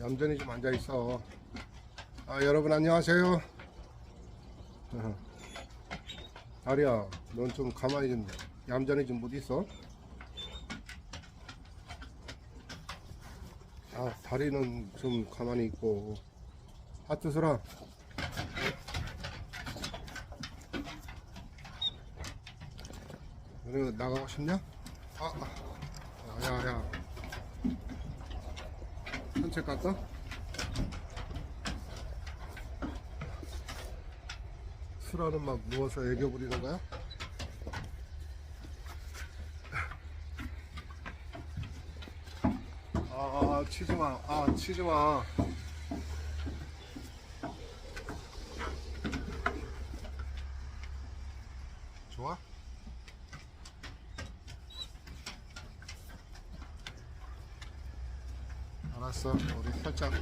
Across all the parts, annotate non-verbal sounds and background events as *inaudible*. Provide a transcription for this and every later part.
얌전히 좀 앉아 있어. 아 여러분 안녕하세요. 어. 다리야, 넌 좀 가만히 좀 얌전히 좀 못 있어. 아 다리는 좀 가만히 있고 하트 서라. 너네 나가고 싶냐? 아, 아, 야, 야. 산책 갈까? 수라는 막 누워서 애교 부리는 거야? 아, 치지 마. 아, 치지 마. 좋아? 알았어. 우리 살짝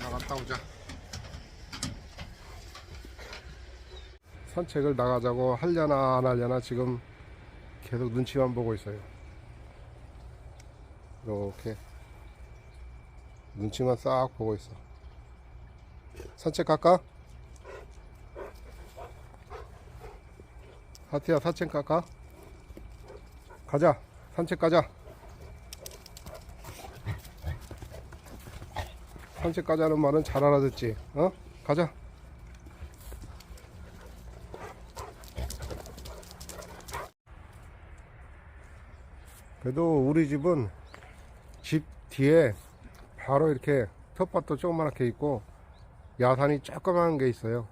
나갔다 오자. 산책을 나가자고 하려나 안 하려나 지금 계속 눈치만 보고 있어요. 이렇게 눈치만 싹 보고 있어. 산책 갈까? 하트야 산책 갈까? 가자. 산책 가자. 산책 가자는 말은 잘 알아듣지. 어? 가자. 그래도 우리 집은 집 뒤에 바로 이렇게 텃밭도 조그맣게 있고 야산이 조그만 게 있어요.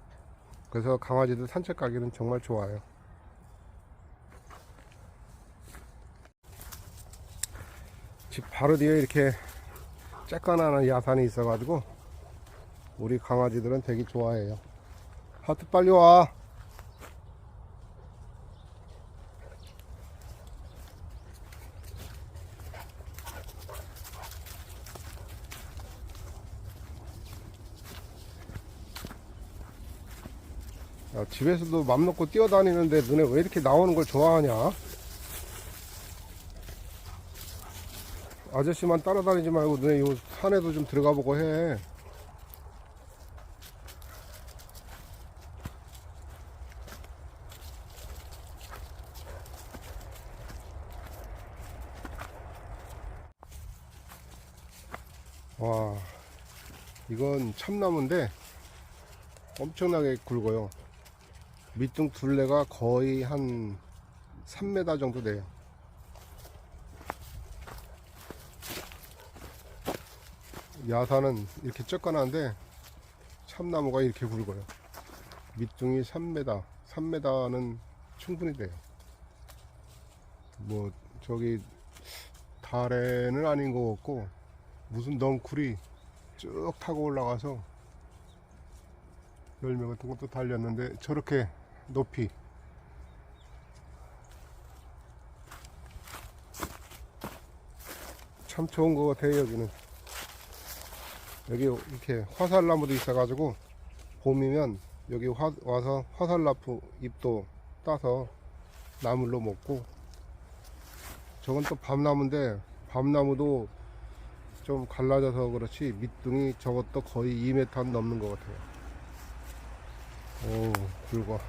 그래서 강아지들 산책 가기는 정말 좋아요. 집 바로 뒤에 이렇게 쬐깐한 야산이 있어가지고 우리 강아지들은 되게 좋아해요. 하트 빨리 와. 야, 집에서도 맘 놓고 뛰어다니는데 너네 왜 이렇게 나오는 걸 좋아하냐? 아저씨만 따라다니지 말고 너네 요 산에도 좀 들어가 보고 해. 와, 이건 참나무인데 엄청나게 굵어요. 밑둥 둘레가 거의 한 3m 정도 돼요. 야산은 이렇게 쬐깐한데 참나무가 이렇게 굵어요. 밑둥이 3m, 3m는 충분히 돼요. 뭐 저기 달에는 아닌 것 같고 무슨 넝쿨이 쭉 타고 올라가서 열매 같은 것도 달렸는데 저렇게 높이 참 좋은 것 같아요 여기는 여기 이렇게 화살나무도 있어가지고 봄이면 여기 화- 와서 화살나무 잎도 따서 나물로 먹고. 저건 또 밤나무인데 밤나무도 좀 갈라져서 그렇지 밑둥이 저것도 거의 2m 넘는 것 같아요. 오 굵어.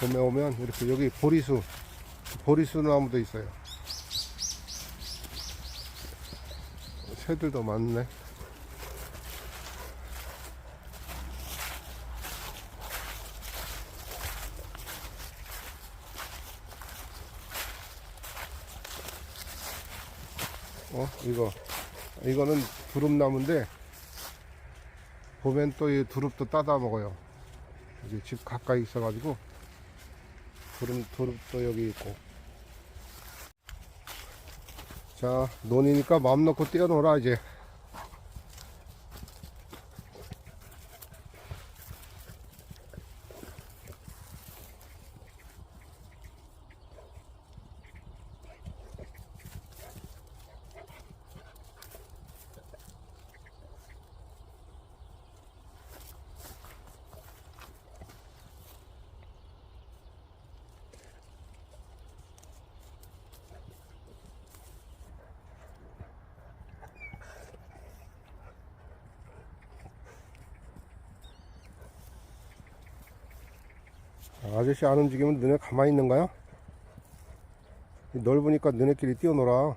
봄에 오면 이렇게 여기 보리수 보리수 나무도 있어요 새들도 많네. 어 이거. 이거는 두릅나무인데 보면 또 이 두릅도 따다 먹어요. 여기 집 가까이 있어가지고 두릅, 두릅도 여기 있고 자 논이니까 마음 놓고 뛰어놀아 이제 아저씨 안 움직이면 너네 가만히 있는 거야? 넓으니까 너네끼리 뛰어놀아.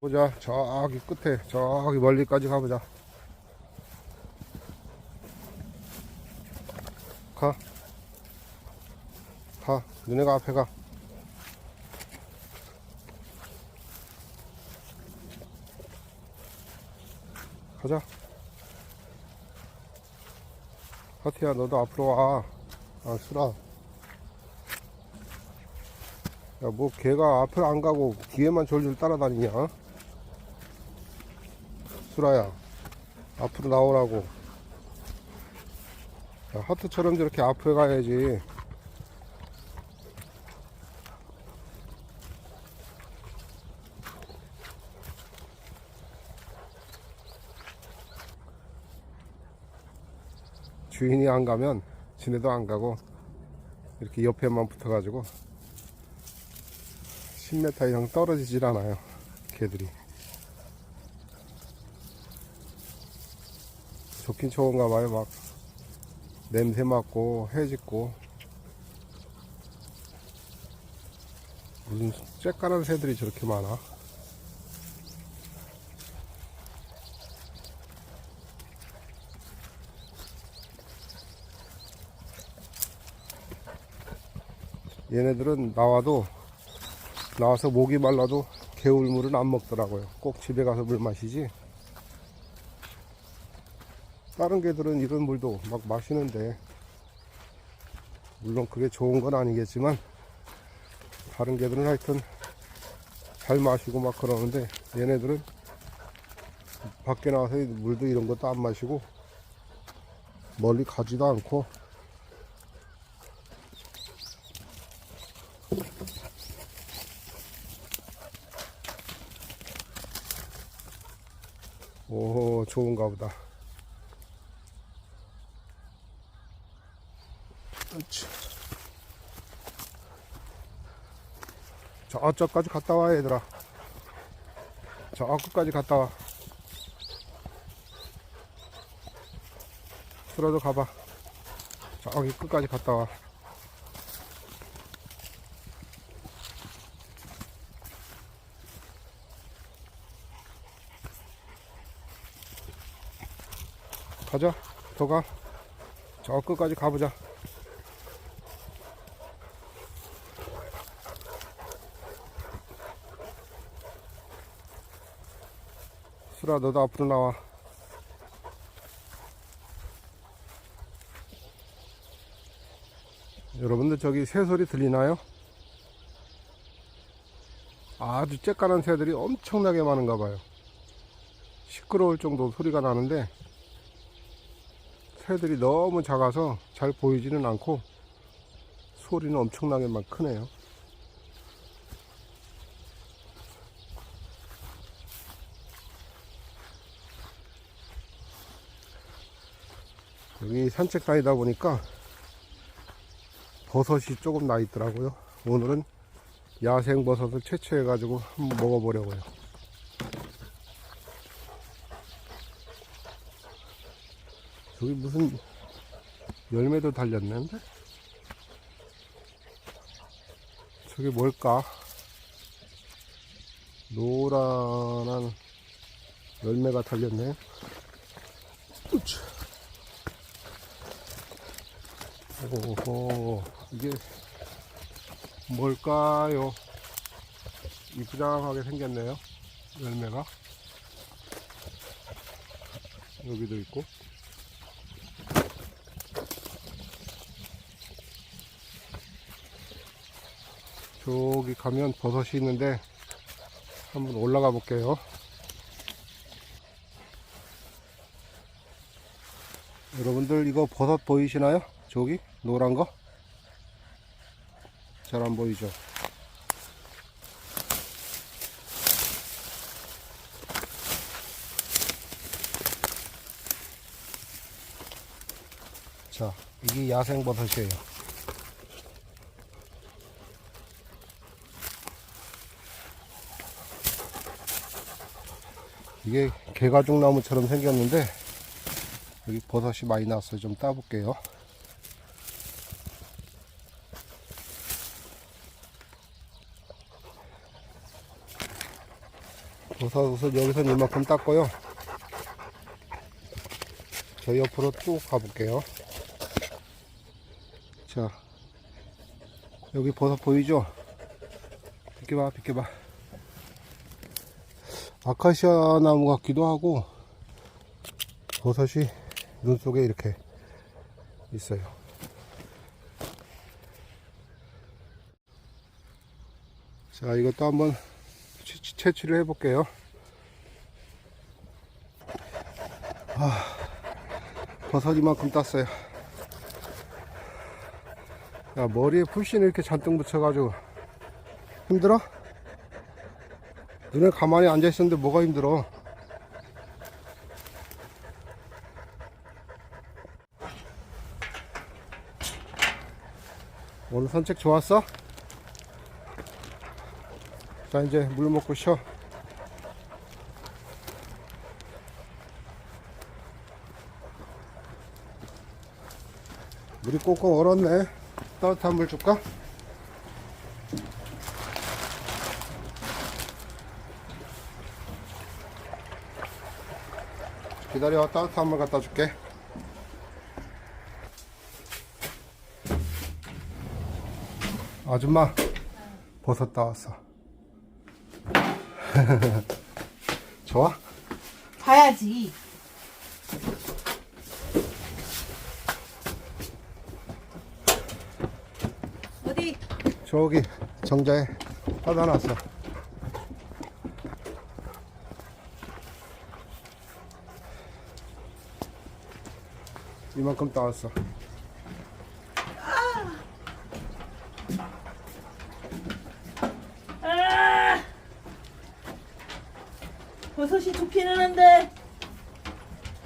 보자. 저기 끝에, 저기 멀리까지 가보자. 가. 가. 너네가 앞에 가. 가자. 하트야, 너도 앞으로 와. 아, 수라. 야, 뭐, 걔가 앞에 안 가고 뒤에만 졸졸 따라다니냐? 수라야, 앞으로 나오라고. 야, 하트처럼 저렇게 앞에 가야지. 주인이 안 가면 지네도 안 가고 이렇게 옆에만 붙어가지고 10m 이상 떨어지질 않아요 개들이. 좋긴 좋은가 봐요. 막 냄새 맡고 해 짓고. 무슨 쬐까란 새들이 저렇게 많아 얘네들은 나와도 나와서 목이 말라도 개울물은 안 먹더라고요. 꼭 집에 가서 물 마시지. 다른 개들은 이런 물도 막 마시는데 물론 그게 좋은 건 아니겠지만 다른 개들은 하여튼 잘 마시고 막 그러는데 얘네들은 밖에 나와서 물도 이런 것도 안 마시고 멀리 가지도 않고 오, 좋은가 보다. 저쪽까지 갔다 와, 얘들아. 저 끝까지 갔다 와. sur어도 가봐. 저기 끝까지 갔다 와. 가자. 더 가. 저 끝까지 가보자. 수라, 너도 앞으로 나와. 여러분들 저기 새 소리 들리나요? 아주 쬐까란 새들이 엄청나게 많은가 봐요. 시끄러울 정도 소리가 나는데 새들이 너무 작아서 잘 보이지는 않고 소리는 엄청나게 막 크네요. 여기 산책 다니다 보니까 버섯이 조금 나 있더라고요. 오늘은 야생 버섯을 채취해 가지고 한번 먹어보려고요. 저기 무슨 열매도 달렸는데? 저게 뭘까? 노란한 열매가 달렸네. 우차. 오호, 이게 뭘까요? 이쁘장하게 생겼네요. 열매가. 여기도 있고. 저기 가면 버섯이 있는데 한번 올라가 볼게요. 여러분들 이거 버섯 보이시나요? 저기 노란 거? 잘 안 보이죠? 자, 이게 야생 버섯이에요. 이게 개가죽 나무처럼 생겼는데 여기 버섯이 많이 나왔어요. 좀 따볼게요. 버섯은 여기서 이만큼 땄고요. 저 옆으로 쭉 가볼게요. 자, 여기 버섯 보이죠? 비켜봐, 비켜봐. 아카시아 나무 같기도 하고, 버섯이 눈 속에 이렇게 있어요. 자, 이것도 한번 채- 채취를 해볼게요. 아, 버섯 이만큼 땄어요. 야, 머리에 풀신 이렇게 잔뜩 묻혀가지고 힘들어? 눈에 가만히 앉아 있었는데 뭐가 힘들어? 오늘 산책 좋았어? 자 이제 물 먹고 쉬어 물이 꽁꽁 얼었네 따뜻한 물 줄까? 기다려 따뜻한 물 갖다 줄게. 아줌마 버섯 따왔어. *laughs* 좋아? 봐야지. 어디? 저기 정자에 따다 놨어 이만큼 따왔어 아! 버섯이 좋기는 한데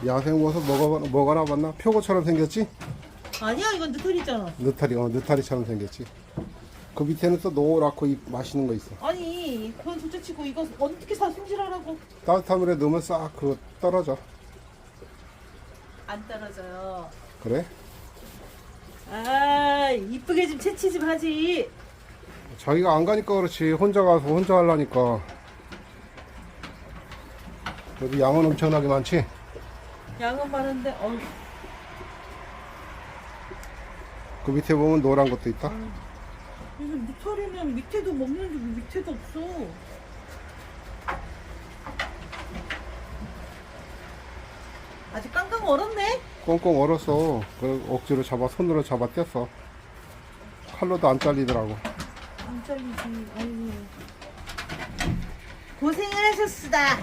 야생 버섯 먹어, 먹어나 봤나? 표고처럼 생겼지? 아니야 이건 느털이잖아. 느타리 어 느타리처럼 생겼지 그 밑에는 또 노랗고 이- 맛있는 거 있어 아니 그건 둘째 치고 이거 어떻게 사 손질하라고? 따뜻한 물에 넣으면 싹 그거 떨어져 안 떨어져요. 그래? 아 이쁘게 좀 채취 좀 하지. 자기가 안 가니까 그렇지 혼자 가서 혼자 하려니까 여기 양은 엄청나게 많지? 양은 많은데 어 그 밑에 보면 노란 것도 있다 이거 느털이는 밑에도 먹는데 왜 밑에도 없어. 아직 깡깡 얼었네. 꽁꽁 얼었어 그 억지로 잡아 손으로 잡아 뗐어 칼로도 안 잘리더라고 안 잘리지. 아이고. 고생을 하셨습니다.